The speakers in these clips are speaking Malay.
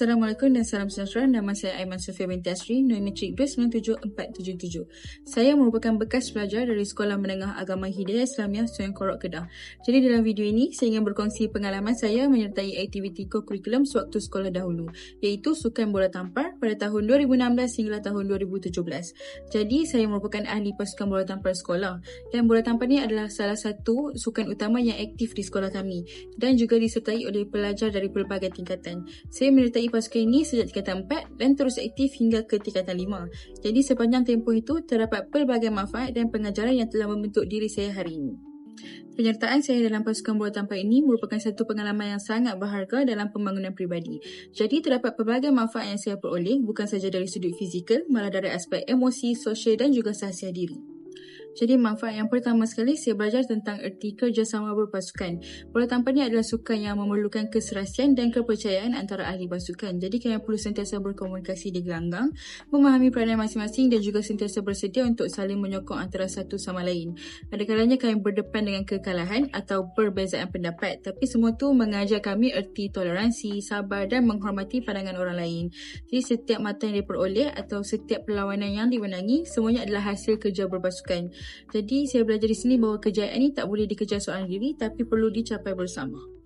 Assalamualaikum dan salam sejahtera. Nama saya Aiman Sofia binti Asri, NUI Metrik 297477. Saya merupakan bekas pelajar dari Sekolah Menengah Agama Hidayah Islamiah Sungai Korok Kedah. Jadi dalam video ini, saya ingin berkongsi pengalaman saya menyertai aktiviti co-curriculum sewaktu sekolah dahulu, iaitu Sukan Bola Tampar pada tahun 2016 hingga tahun 2017. Jadi saya merupakan ahli pasukan bola tampar sekolah dan bola tampar ini adalah salah satu sukan utama yang aktif di sekolah kami dan juga disertai oleh pelajar dari pelbagai tingkatan. Saya menyertai pasukan ini sejak tingkatan 4 dan terus aktif hingga ke tingkatan 5. Jadi sepanjang tempoh itu terdapat pelbagai manfaat dan pengajaran yang telah membentuk diri saya hari ini. Penyertaan saya dalam pasukan bola tampar ini merupakan satu pengalaman yang sangat berharga dalam pembangunan peribadi. Jadi terdapat pelbagai manfaat yang saya peroleh bukan saja dari sudut fizikal, malah dari aspek emosi, sosial dan juga sahsia diri. Jadi manfaat yang pertama sekali saya belajar tentang erti kerjasama berpasukan. Bola tampar ni adalah sukan yang memerlukan keserasian dan kepercayaan antara ahli pasukan. Jadi kalian perlu sentiasa berkomunikasi di gelanggang, memahami peranan masing-masing dan juga sentiasa bersedia untuk saling menyokong antara satu sama lain. Ada kalanya kalian berdepan dengan kekalahan atau perbezaan pendapat tapi semua tu mengajar kami erti toleransi, sabar dan menghormati pandangan orang lain. Jadi setiap mata yang diperoleh atau setiap perlawanan yang dimenangi semuanya adalah hasil kerja berpasukan. Jadi saya belajar di sini bahawa kejayaan ini tak boleh dikejar seorang diri tapi perlu dicapai bersama.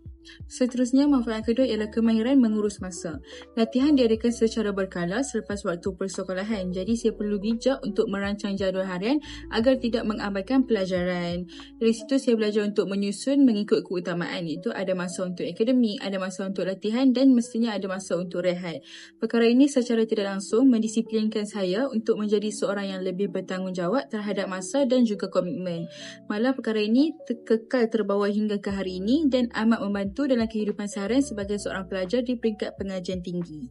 Seterusnya, manfaat kedua ialah kemahiran mengurus masa. Latihan diadakan secara berkala selepas waktu persekolahan. Jadi, saya perlu bijak untuk merancang jadual harian agar tidak mengabaikan pelajaran. Dari situ, saya belajar untuk menyusun mengikut keutamaan. Itu ada masa untuk akademik, ada masa untuk latihan dan mestinya ada masa untuk rehat. Perkara ini secara tidak langsung mendisiplinkan saya untuk menjadi seorang yang lebih bertanggungjawab terhadap masa dan juga komitmen. Malah perkara ini kekal terbawa hingga ke hari ini dan amat membantu membantu dalam kehidupan seharian sebagai seorang pelajar di peringkat pengajian tinggi.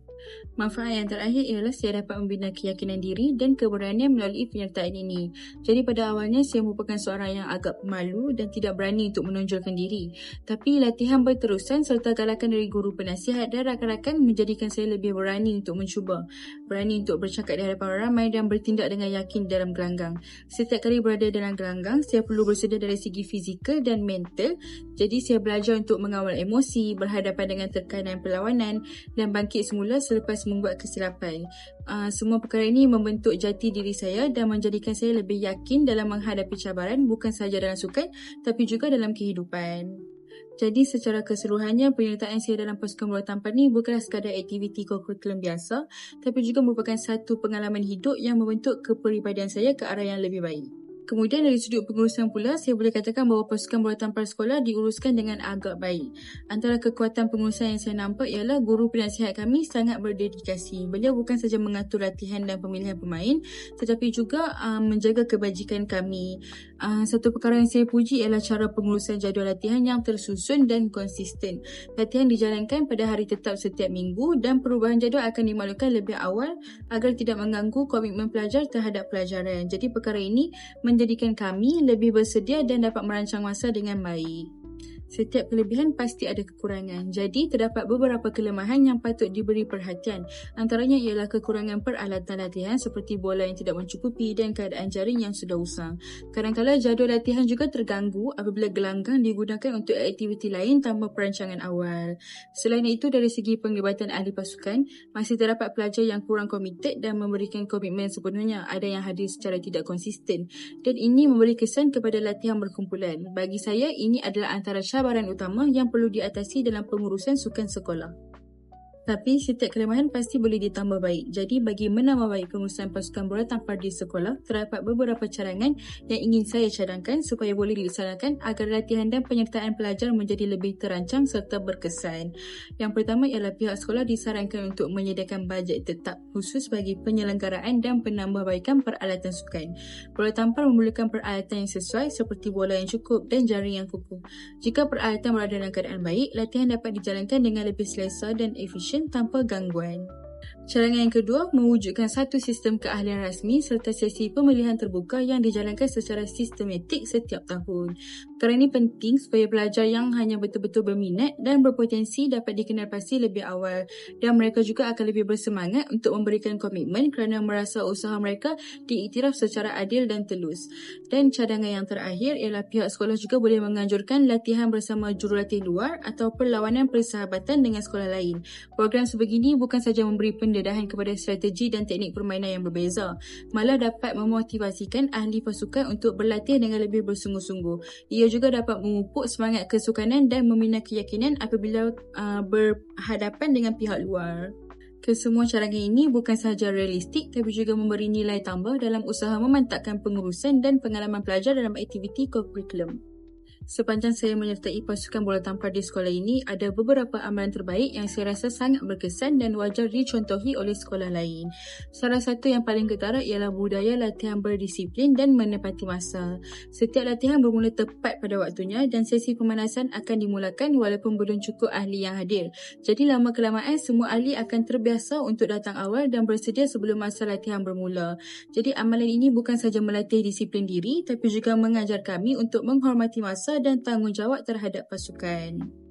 Manfaat yang terakhir ialah saya dapat membina keyakinan diri dan keberanian melalui penyertaan ini. Jadi pada awalnya saya merupakan seorang yang agak malu dan tidak berani untuk menonjolkan diri. Tapi latihan berterusan serta galakan dari guru penasihat dan rakan-rakan menjadikan saya lebih berani untuk mencuba. Berani untuk bercakap di hadapan ramai dan bertindak dengan yakin dalam gelanggang. Setiap kali berada dalam gelanggang, saya perlu bersedia dari segi fizikal dan mental. Jadi saya belajar untuk mengawal mengawal emosi, berhadapan dengan tekanan perlawanan dan bangkit semula selepas membuat kesilapan. Uh, semua perkara ini membentuk jati diri saya dan menjadikan saya lebih yakin dalam menghadapi cabaran bukan sahaja dalam sukan tapi juga dalam kehidupan. Jadi secara keseluruhannya penyertaan saya dalam pasukan bola tampar ni bukanlah sekadar aktiviti kurikulum biasa tapi juga merupakan satu pengalaman hidup yang membentuk kepribadian saya ke arah yang lebih baik. Kemudian dari sudut pengurusan pula, saya boleh katakan bahawa pasukan bola tampar sekolah diuruskan dengan agak baik. Antara kekuatan pengurusan yang saya nampak ialah guru penasihat kami sangat berdedikasi. Beliau bukan saja mengatur latihan dan pemilihan pemain, tetapi juga uh, menjaga kebajikan kami. Uh, satu perkara yang saya puji ialah cara pengurusan jadual latihan yang tersusun dan konsisten. Latihan dijalankan pada hari tetap setiap minggu dan perubahan jadual akan dimaklumkan lebih awal agar tidak mengganggu komitmen pelajar terhadap pelajaran. Jadi perkara ini menjadikan kami lebih bersedia dan dapat merancang masa dengan baik. Setiap kelebihan pasti ada kekurangan. Jadi, terdapat beberapa kelemahan yang patut diberi perhatian. Antaranya ialah kekurangan peralatan latihan seperti bola yang tidak mencukupi dan keadaan jaring yang sudah usang. Kadang-kadang jadual latihan juga terganggu apabila gelanggang digunakan untuk aktiviti lain tanpa perancangan awal. Selain itu, dari segi penglibatan ahli pasukan, masih terdapat pelajar yang kurang komited dan memberikan komitmen sepenuhnya. Ada yang hadir secara tidak konsisten. Dan ini memberi kesan kepada latihan berkumpulan. Bagi saya, ini adalah antara cara cabaran utama yang perlu diatasi dalam pengurusan sukan sekolah. Tapi setiap kelemahan pasti boleh ditambah baik. Jadi bagi menambah baik pengurusan pasukan bola tampar di sekolah, terdapat beberapa cadangan yang ingin saya cadangkan supaya boleh dilaksanakan agar latihan dan penyertaan pelajar menjadi lebih terancang serta berkesan. Yang pertama ialah pihak sekolah disarankan untuk menyediakan bajet tetap khusus bagi penyelenggaraan dan penambahbaikan peralatan sukan. Bola tampar memerlukan peralatan yang sesuai seperti bola yang cukup dan jaring yang kukuh. Jika peralatan berada dalam keadaan baik, latihan dapat dijalankan dengan lebih selesa dan efisien tanpa gangguan. Cadangan yang kedua, mewujudkan satu sistem keahlian rasmi serta sesi pemilihan terbuka yang dijalankan secara sistematik setiap tahun. Perkara ini penting supaya pelajar yang hanya betul-betul berminat dan berpotensi dapat dikenal pasti lebih awal dan mereka juga akan lebih bersemangat untuk memberikan komitmen kerana merasa usaha mereka diiktiraf secara adil dan telus. Dan cadangan yang terakhir ialah pihak sekolah juga boleh menganjurkan latihan bersama jurulatih luar atau perlawanan persahabatan dengan sekolah lain. Program sebegini bukan saja memberi pendidikan pendedahan kepada strategi dan teknik permainan yang berbeza, malah dapat memotivasikan ahli pasukan untuk berlatih dengan lebih bersungguh-sungguh. Ia juga dapat memupuk semangat kesukanan dan membina keyakinan apabila uh, berhadapan dengan pihak luar. Kesemua cadangan ini bukan sahaja realistik tapi juga memberi nilai tambah dalam usaha memantapkan pengurusan dan pengalaman pelajar dalam aktiviti kurikulum. Sepanjang saya menyertai pasukan bola tampar di sekolah ini, ada beberapa amalan terbaik yang saya rasa sangat berkesan dan wajar dicontohi oleh sekolah lain. Salah satu yang paling ketara ialah budaya latihan berdisiplin dan menepati masa. Setiap latihan bermula tepat pada waktunya dan sesi pemanasan akan dimulakan walaupun belum cukup ahli yang hadir. Jadi lama kelamaan semua ahli akan terbiasa untuk datang awal dan bersedia sebelum masa latihan bermula. Jadi amalan ini bukan saja melatih disiplin diri tapi juga mengajar kami untuk menghormati masa dan tanggungjawab terhadap pasukan.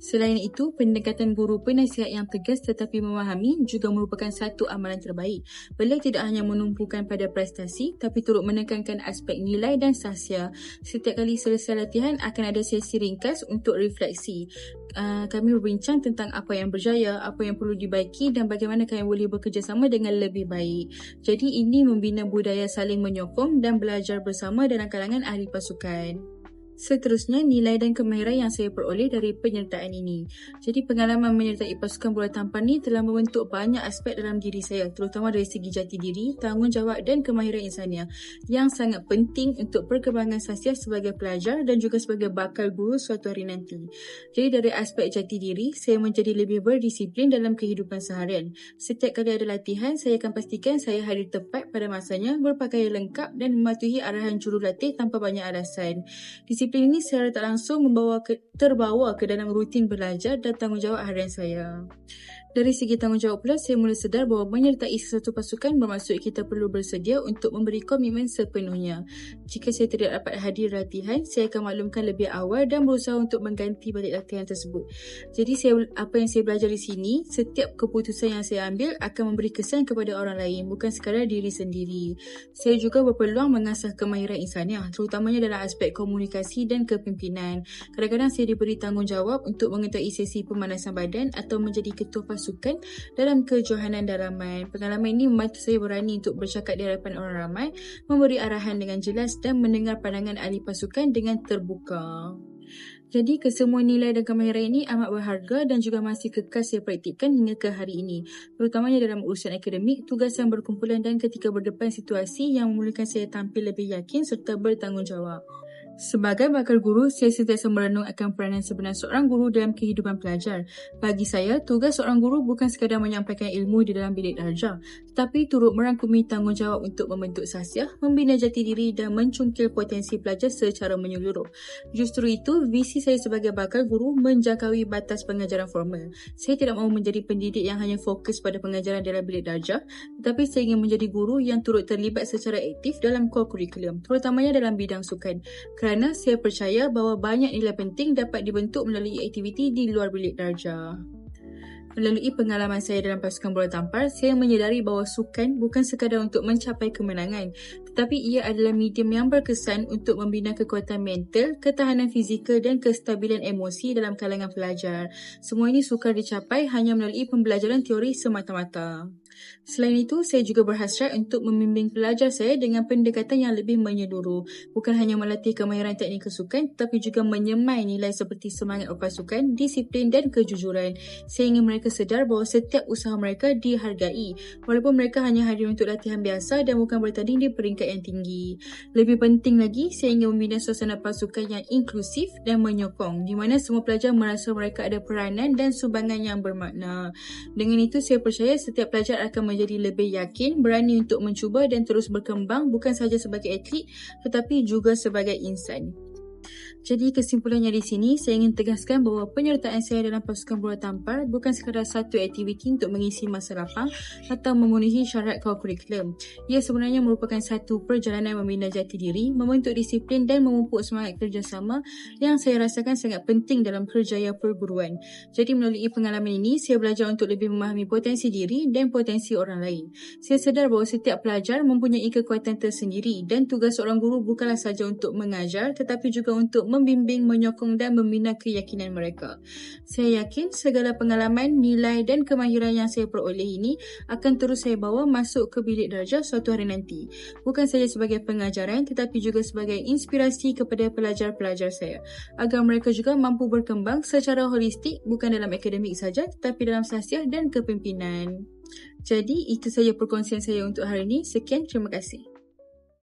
Selain itu, pendekatan guru penasihat yang tegas tetapi memahami juga merupakan satu amalan terbaik. Beliau tidak hanya menumpukan pada prestasi tapi turut menekankan aspek nilai dan sahsia. Setiap kali selesai latihan akan ada sesi ringkas untuk refleksi. Uh, kami berbincang tentang apa yang berjaya, apa yang perlu dibaiki dan bagaimana kami boleh bekerjasama dengan lebih baik. Jadi ini membina budaya saling menyokong dan belajar bersama dalam kalangan ahli pasukan. Seterusnya, nilai dan kemahiran yang saya peroleh dari penyertaan ini. Jadi, pengalaman menyertai pasukan bola tampar ni telah membentuk banyak aspek dalam diri saya, terutama dari segi jati diri, tanggungjawab dan kemahiran insania yang sangat penting untuk perkembangan saya sebagai pelajar dan juga sebagai bakal guru suatu hari nanti. Jadi, dari aspek jati diri, saya menjadi lebih berdisiplin dalam kehidupan seharian. Setiap kali ada latihan, saya akan pastikan saya hadir tepat pada masanya, berpakaian lengkap dan mematuhi arahan jurulatih tanpa banyak alasan. Disiplin disiplin ini secara tak langsung membawa ke, terbawa ke dalam rutin belajar dan tanggungjawab harian saya. Dari segi tanggungjawab pula, saya mula sedar bahawa menyertai sesuatu pasukan bermaksud kita perlu bersedia untuk memberi komitmen sepenuhnya. Jika saya tidak dapat hadir latihan, saya akan maklumkan lebih awal dan berusaha untuk mengganti balik latihan tersebut. Jadi saya, apa yang saya belajar di sini, setiap keputusan yang saya ambil akan memberi kesan kepada orang lain, bukan sekadar diri sendiri. Saya juga berpeluang mengasah kemahiran insaniah, terutamanya dalam aspek komunikasi dan kepimpinan. Kadang-kadang saya diberi tanggungjawab untuk mengetahui sesi pemanasan badan atau menjadi ketua pasukan pasukan dalam kejohanan dalaman. Pengalaman ini membantu saya berani untuk bercakap di hadapan orang ramai, memberi arahan dengan jelas dan mendengar pandangan ahli pasukan dengan terbuka. Jadi kesemua nilai dan kemahiran ini amat berharga dan juga masih kekal saya praktikkan hingga ke hari ini. Terutamanya dalam urusan akademik, tugas yang berkumpulan dan ketika berdepan situasi yang memerlukan saya tampil lebih yakin serta bertanggungjawab. Sebagai bakal guru, saya sentiasa merenung akan peranan sebenar seorang guru dalam kehidupan pelajar. Bagi saya, tugas seorang guru bukan sekadar menyampaikan ilmu di dalam bilik darjah, tetapi turut merangkumi tanggungjawab untuk membentuk sasiah, membina jati diri dan mencungkil potensi pelajar secara menyeluruh. Justru itu, visi saya sebagai bakal guru menjangkaui batas pengajaran formal. Saya tidak mahu menjadi pendidik yang hanya fokus pada pengajaran dalam bilik darjah, tetapi saya ingin menjadi guru yang turut terlibat secara aktif dalam core curriculum, terutamanya dalam bidang sukan kerana saya percaya bahawa banyak nilai penting dapat dibentuk melalui aktiviti di luar bilik darjah. Melalui pengalaman saya dalam pasukan bola tampar, saya menyedari bahawa sukan bukan sekadar untuk mencapai kemenangan, tetapi ia adalah medium yang berkesan untuk membina kekuatan mental, ketahanan fizikal dan kestabilan emosi dalam kalangan pelajar. Semua ini sukar dicapai hanya melalui pembelajaran teori semata-mata. Selain itu, saya juga berhasrat untuk membimbing pelajar saya dengan pendekatan yang lebih menyeluruh. Bukan hanya melatih kemahiran teknik kesukan, tetapi juga menyemai nilai seperti semangat berpasukan, disiplin dan kejujuran. Saya ingin mereka sedar bahawa setiap usaha mereka dihargai, walaupun mereka hanya hadir untuk latihan biasa dan bukan bertanding di peringkat yang tinggi. Lebih penting lagi, saya ingin membina suasana pasukan yang inklusif dan menyokong, di mana semua pelajar merasa mereka ada peranan dan sumbangan yang bermakna. Dengan itu, saya percaya setiap pelajar akan menjadi lebih yakin, berani untuk mencuba dan terus berkembang bukan sahaja sebagai atlet tetapi juga sebagai insan. Jadi kesimpulannya di sini, saya ingin tegaskan bahawa penyertaan saya dalam pasukan bola tampar bukan sekadar satu aktiviti untuk mengisi masa lapang atau memenuhi syarat kurikulum. Ia sebenarnya merupakan satu perjalanan membina jati diri, membentuk disiplin dan memupuk semangat kerjasama yang saya rasakan sangat penting dalam kerjaya perguruan. Jadi melalui pengalaman ini, saya belajar untuk lebih memahami potensi diri dan potensi orang lain. Saya sedar bahawa setiap pelajar mempunyai kekuatan tersendiri dan tugas seorang guru bukanlah sahaja untuk mengajar tetapi juga untuk membimbing, menyokong dan membina keyakinan mereka. Saya yakin segala pengalaman, nilai dan kemahiran yang saya peroleh ini akan terus saya bawa masuk ke bilik darjah suatu hari nanti. Bukan saja sebagai pengajaran tetapi juga sebagai inspirasi kepada pelajar-pelajar saya agar mereka juga mampu berkembang secara holistik bukan dalam akademik saja tetapi dalam sosial dan kepimpinan. Jadi itu saja perkongsian saya untuk hari ini. Sekian, terima kasih.